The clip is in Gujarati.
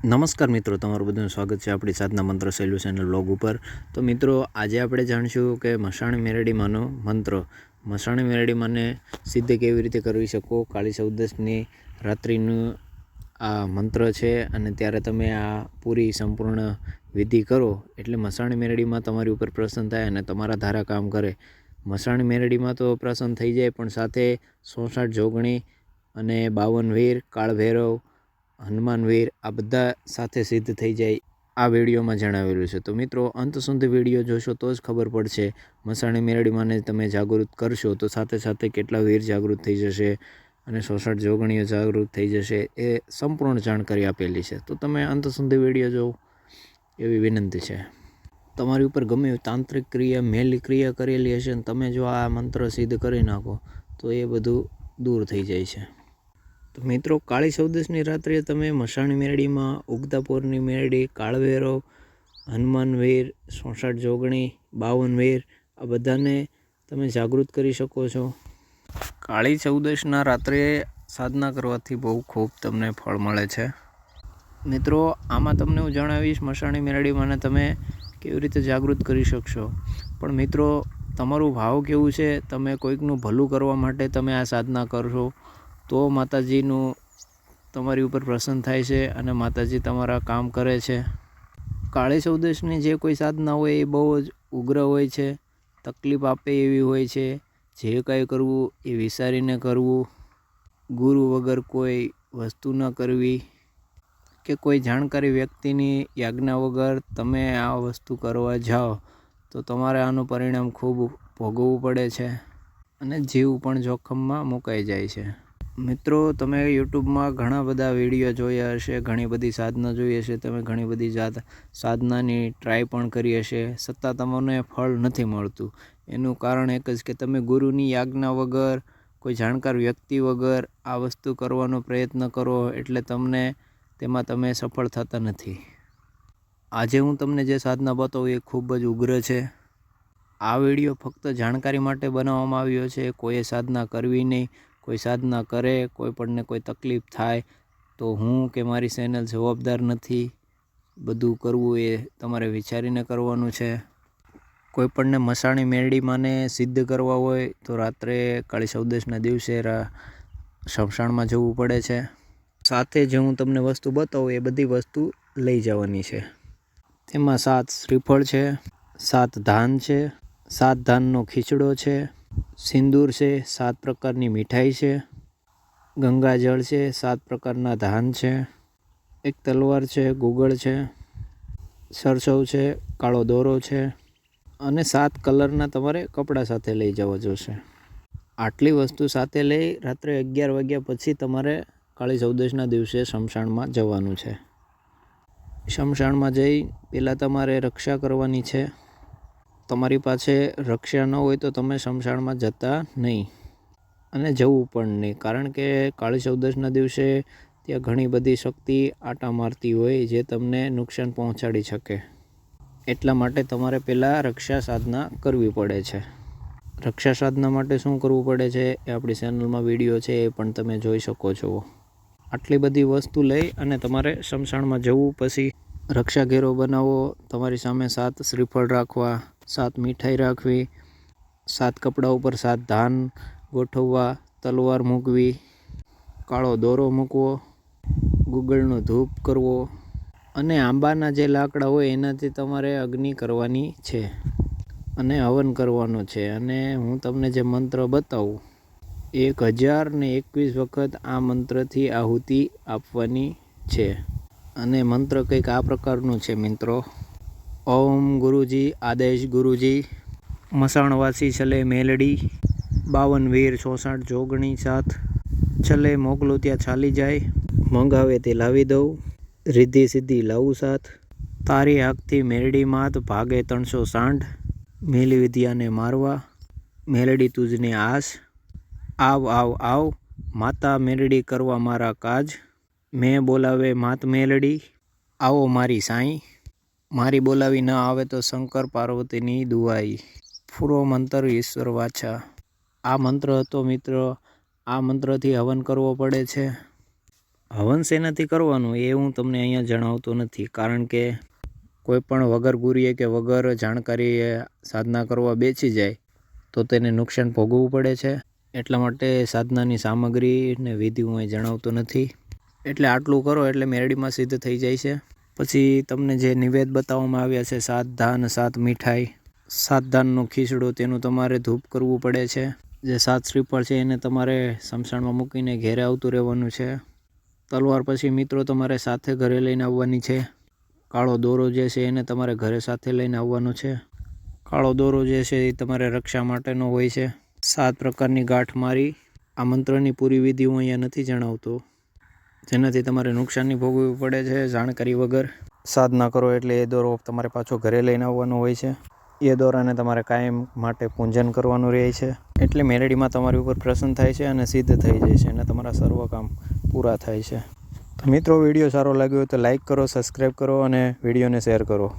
નમસ્કાર મિત્રો, તમારું બધું સ્વાગત છે આપણી સાધના મંત્ર સોલ્યુશન બ્લોગ ઉપર. તો મિત્રો, આજે આપણે જાણીશું કે મસાણી મેરડીમાંનો મંત્ર. મસાણી મેરડીમાંને સિદ્ધ કેવી રીતે કરવી શકો? કાળી ચૌદશની રાત્રિનું આ મંત્ર છે અને ત્યારે તમે આ પૂરી સંપૂર્ણ વિધિ કરો એટલે મસાણી મેરડીમાં તમારી ઉપર પ્રસન્ન થાય અને તમારા ધારા કામ કરે. મસાણી મેરડીમાં તો પ્રસન્ન થઈ જાય, પણ સાથે સોસાઠ જોગણી અને બાવન વીર, કાળભૈરવ હનુમાનવીર આ બધા સાથે સિદ્ધ થઈ જાય આ વિડીયોમાં જણાવેલું છે. તો મિત્રો, અંત સુધી વીડિયો જોશો તો જ ખબર પડશે. મસાણી મેરડીમાંને તમે જાગૃત કરશો તો સાથે સાથે કેટલા વીર જાગૃત થઈ જશે અને સોસઠ જોગણીઓ જાગૃત થઈ જશે એ સંપૂર્ણ જાણકારી આપેલી છે. તો તમે અંત સુધી વીડિયો જોવો. એવી વિનંતી છે. તમારી ઉપર ગમે એવી તાંત્રિક ક્રિયા, મેલી ક્રિયા કરેલી હશે ને તમે જો આ મંત્ર સિદ્ધ કરી નાખો તો એ બધું દૂર થઈ જાય છે. મિત્રો, કાળી ચૌદસની રાત્રે તમે મસાણી મેરડીમાં ઉગતાપોરની મેરડી, કાળવેરો હનુમાનવીર સોસઠ જોગણી બાવનવીર આ બધાને તમે જાગૃત કરી શકો છો. કાળી ચૌદશના રાત્રે સાધના કરવાથી બહુ ખૂબ તમને ફળ મળે છે. મિત્રો, આમાં તમને હું જણાવીશ મસાણી મેરડીમાંને તમે કેવી રીતે જાગૃત કરી શકશો. પણ મિત્રો, તમારું ભાવ કેવું છે? તમે કોઈકનું ભલું કરવા માટે તમે આ સાધના કરશો. તો માતાજીનું તમારી ઉપર પ્રસન્ન થાય છે અને માતાજી તમારા કામ કરે છે. કાળી ચૌદશની જે કોઈ સાધના હોય એ બહુ જ ઉગ્ર હોય છે, તકલીફ આપે એવી હોય છે, જે કાંઈ કરવું એ વિચારીને કરવું. ગુરુ વગર કોઈ વસ્તુ ન કરવી કે કોઈ જાણકારી વ્યક્તિની યાજ્ઞા વગર તમે આ વસ્તુ કરવા જાઓ તો તમારે આનું પરિણામ ખૂબ ભોગવવું પડે છે અને જીવ પણ જોખમમાં મુકાઈ જાય છે. મિત્રો, તમે યુટ્યુબમાં ઘણા બધા વીડિયો જોયા હશે, ઘણી બધી સાધના જોઈ હશે, તમે ઘણી બધી જાત સાધનાની ટ્રાય પણ કરી હશે છતાં તમને ફળ નથી મળતું. એનું કારણ એક જ કે તમે ગુરુની આજ્ઞા વગર, કોઈ જાણકાર વ્યક્તિ વગર આ વસ્તુ કરવાનો પ્રયત્ન કરો એટલે તમને તેમાં તમે સફળ થતા નથી. આજે હું તમને જે સાધના બતાવું એ ખૂબ જ ઉગ્ર છે. આ વીડિયો ફક્ત જાણકારી માટે બનાવવામાં આવ્યો છે, કોઈએ સાધના કરવી નહીં કોઈ સાધના કરે, કોઈ પણને કોઈ તકલીફ થાય, તો હું કે મારી ચેનલ જવાબદાર નથી. બધું કરવું એ તમારે વિચારીને કરવાનું છે. કોઈ પણને મસાણી મેરડીમાંને સિદ્ધ કરવા હોય, તો રાત્રે કાળી ચૌદશના દિવસે શમશાણમાં જવું પડે છે. સાથે જે હું તમને વસ્તુ બતાવું, એ બધી વસ્તુ લઈ જવાની છે. તેમાં સાત શ્રીફળ છે, સાત ધાન છે, સાત ધાનનો ખીચડો છે સિંદૂર છે, સાત પ્રકારની મીઠાઈ છે ગંગાજળ છે, સાત પ્રકારના ધાન છે, એક તલવાર છે, ગુગળ છે, સરસવ છે, કાળો દોરો છે અને સાત કલરના તમારે કપડાં સાથે લઈ જવા જોશે. આટલી વસ્તુ સાથે લઈ રાત્રે અગિયાર વાગ્યા પછી તમારે કાળી ચૌદશના દિવસે શમશાનમાં જવાનું છે. શમશાનમાં જઈ પહેલાં તમારે રક્ષા કરવાની છે. તમારી પાસે રક્ષા ન હોય તો તમે શમશાનમાં જતા નહીં. અને જવું પણ નહીં, કારણ કે કાળી ચૌદશના દિવસે ત્યાં ઘણી બધી શક્તિ આટા મારતી હોય જે તમને નુકસાન પહોંચાડી શકે. એટલા માટે તમારે પહેલાં રક્ષા સાધના કરવી પડે છે. રક્ષા સાધના માટે શું કરવું પડે છે એ આપણી ચેનલમાં વીડિયો છે, એ પણ તમે જોઈ શકો છો. આટલી બધી વસ્તુ લઈ અને તમારે શમશાણમાં જવું, પછી રક્ષા ઘેરો બનાવો, તમારી સામે સાત શ્રીફળ રાખવા સાત મીઠાઈ રાખવી, સાત કપડાં ઉપર સાત ધાન ગોઠવવા, તલવાર મૂકવી, કાળો દોરો મૂકવો ગુગળનો ધૂપ કરવો અને આંબાના જે લાકડા હોય એનાથી તમારે અગ્નિ કરવાની છે અને હવન કરવાનો છે. અને હું તમને જે મંત્ર બતાવું, એક હજાર ને એકવીસ વખત આ મંત્રથી આહુતિ આપવાની છે. અને મંત્ર કંઈક આ પ્રકારનું છે મિત્રો. ઓમ ગુરુજી, આદેશ ગુરુજી. મસાણવાસી છલે મેલડી, બાવન વીર, ચોસાઠ જોગણી સાથ છલે મોકલો ત્યાં ચાલી જાય. મંગાવે તે લાવી દઉં. રિદ્ધિ સિદ્ધિ લાવું સાથ. તારી આગથી મેરડી માત ભાગે ત્રણસો સાંઠ મેલી વિદ્યાને મારવા. મેલડી તુજને આસ આવ આવ આવ. માતા મેરડી કરવા મારા કાજ. મેં બોલાવે માત મેલડી. આવો મારી સાંઈ. મારી બોલાવી ન આવે તો શંકર પાર્વતીની દુઆઈ. પૂર્વ મંત્ર ઈશ્વર વાછા. આ મંત્ર હતો મિત્રો, આ મંત્રથી હવન કરવો પડે છે. હવન શેનાથી કરવાનું એ હું તમને અહીંયા જણાવતો નથી, કારણ કે કોઈ પણ વગર ગુરીએ કે વગર જાણકારીએ સાધના કરવા બેસી જાય, તો તેને નુકસાન ભોગવવું પડે છે. એટલા માટે સાધનાની સામગ્રી ને વિધિ હું અહીં જણાવતો નથી. એટલે આટલું કરો એટલે મેરડીમાં સિદ્ધ થઈ જાય છે. પછી તમને જે નિવેદ બતાવવામાં આવ્યા છે, સાત ધાન, સાત મીઠાઈ, સાત ધાનનો ખીચડો, તેનું તમારે ધૂપ કરવું પડે છે. જે સાત શ્રીફળ છે, એને તમારે સમસાણમાં મૂકીને ઘેરે આવતું રહેવાનું છે. તલવાર પછી મિત્રો તમારે સાથે ઘરે લઈને આવવાની છે. કાળો દોરો જે છે, એને તમારે ઘરે સાથે લઈને આવવાનો છે. કાળો દોરો જે છે, એ તમારે રક્ષા માટેનો હોય છે. સાત પ્રકારની ગાંઠ મારી. આ મંત્રની પૂરી વિધિ હું અહીંયા નથી જણાવતો. જેનાથી તમારે નુકસાનની ભોગવવી પડે છે જાણકારી વગર. સાધના કરો એટલે એ દોરો તમારે પાછો ઘરે લઈને આવવાનો હોય છે. એ દોરાને તમારે કાયમ માટે પૂંજન કરવાનું રહે છે. એટલે મેલેડીમાં તમારી ઉપર પ્રસન્ન થાય છે અને સિદ્ધ થઈ જાય છે અને તમારા સર્વ કામ પૂરા થાય છે. તો મિત્રો, વીડિયો સારો લાગ્યો તો લાઈક કરો, સબસ્ક્રાઈબ કરો અને વિડીયોને શેર કરો.